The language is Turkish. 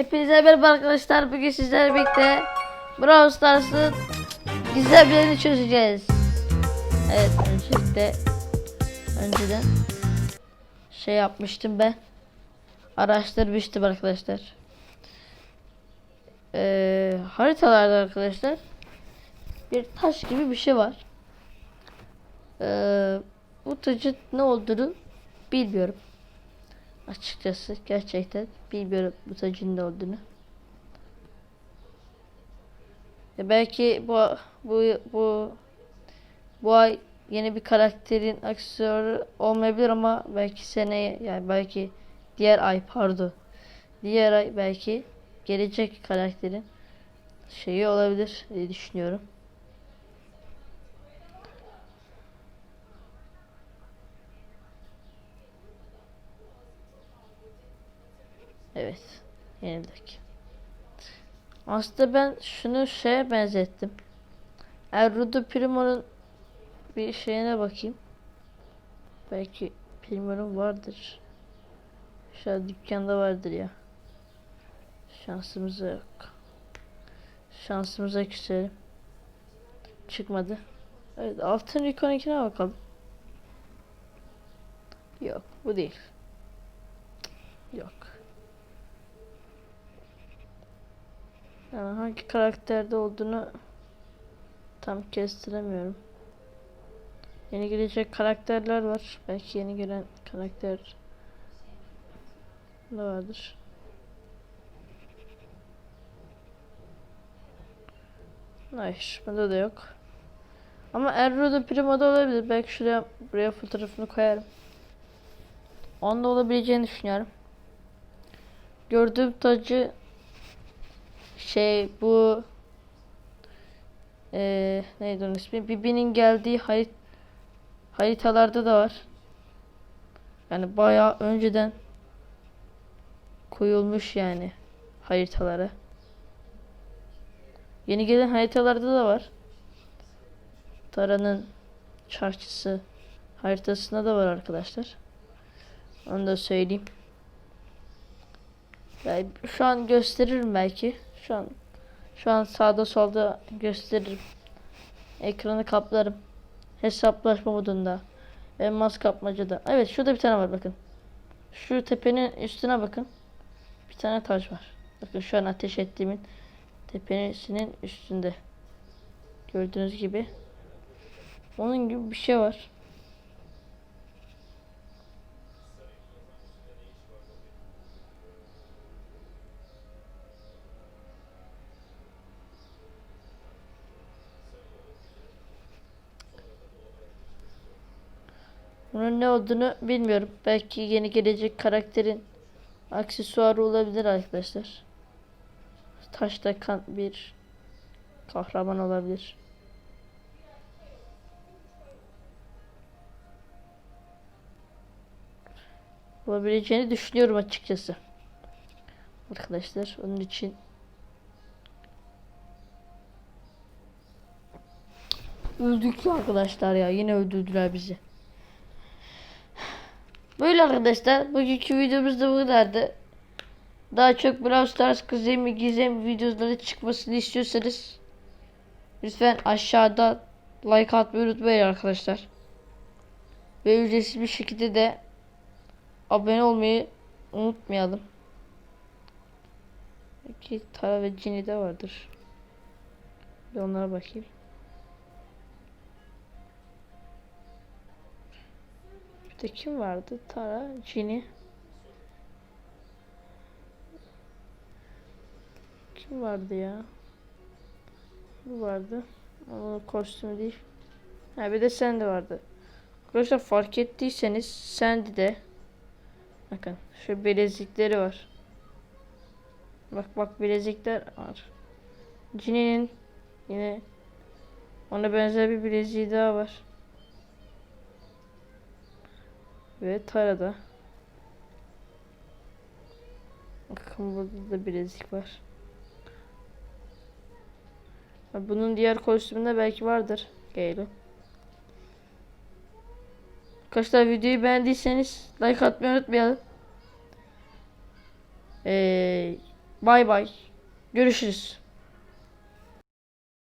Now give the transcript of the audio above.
Hepinize merhaba arkadaşlar. Bugün sizlerle birlikte Brawl Stars'ın gizemlerini çözeceğiz. Evet öncelikle önceden şey yapmıştım ben. Araştırmıştım arkadaşlar. Ee, haritalarda arkadaşlar bir taş gibi bir şey var. Ee, bu tacın ne olduğunu bilmiyorum. Açıkçası gerçekten bilmiyorum bu tacın ne olduğunu. Ya belki bu bu bu bu ay yeni bir karakterin aksesuarı olmayabilir ama belki seneye yani belki diğer ay pardon. Diğer ay belki gelecek karakterin şeyi olabilir diye düşünüyorum. Evet. Yenildik. Aslında ben şunu şeye benzettim. Errudo Primo'nun bir şeyine bakayım. Belki Primo'nun vardır. An dükkanda vardır ya. Şansımıza yok. Şansımıza küselim. Çıkmadı. Evet altın Recon 2'ne bakalım. Yok bu değil. Yok. Yani hangi karakterde olduğunu tam kestiremiyorum. Yeni gelecek karakterler var. Belki yeni gelen karakter de vardır. Hayır, bunda da yok. Ama Erro'da Primo'da olabilir. Belki şuraya buraya fotoğrafını koyarım. Onda olabileceğini düşünüyorum. Gördüğüm tacı şey bu eee neydi onun ismi? Bibi'nin geldiği harit haritalarda da var. Yani bayağı önceden koyulmuş yani haritalara. Yeni gelen haritalarda da var. Tara'nın çarşısı haritasında da var arkadaşlar. Onu da söyleyeyim. Yani şu an gösteririm belki. Şu an şu an sağda solda gösteririm. Ekranı kaplarım. Hesaplaşma modunda. Elmas kapmacada. Evet şurada bir tane var bakın. Şu tepenin üstüne bakın. Bir tane taş var. Bakın şu an ateş ettiğimin tepenin üstünde. Gördüğünüz gibi. Onun gibi bir şey var. Bunun ne olduğunu bilmiyorum. Belki yeni gelecek karakterin aksesuarı olabilir arkadaşlar. Taşta kan bir kahraman olabilir. Olabileceğini düşünüyorum açıkçası. Arkadaşlar onun için Öldük arkadaşlar ya yine öldürdüler bizi. Böyle arkadaşlar bugünkü videomuz da bu kadardı. Daha çok Brawl Stars gizem gizem videoları çıkmasını istiyorsanız lütfen aşağıda like atmayı unutmayın arkadaşlar. Ve ücretsiz bir şekilde de abone olmayı unutmayalım. Belki Tara ve Cini de vardır. Bir onlara bakayım. Bir de kim vardı? Tara, Cini. Kim vardı ya? Bu vardı. Ama kostümü değil. Ha bir de Sandy vardı. Arkadaşlar fark ettiyseniz Sandy de bakın şu bilezikleri var. Bak bak bilezikler var. Cini'nin yine ona benzer bir bileziği daha var. Ve Tara'da. Bakın burada da bilezik var. Bunun diğer kostümünde belki vardır. Gale'ın. Arkadaşlar videoyu beğendiyseniz like atmayı unutmayalım. Ee, Bay bay. Görüşürüz.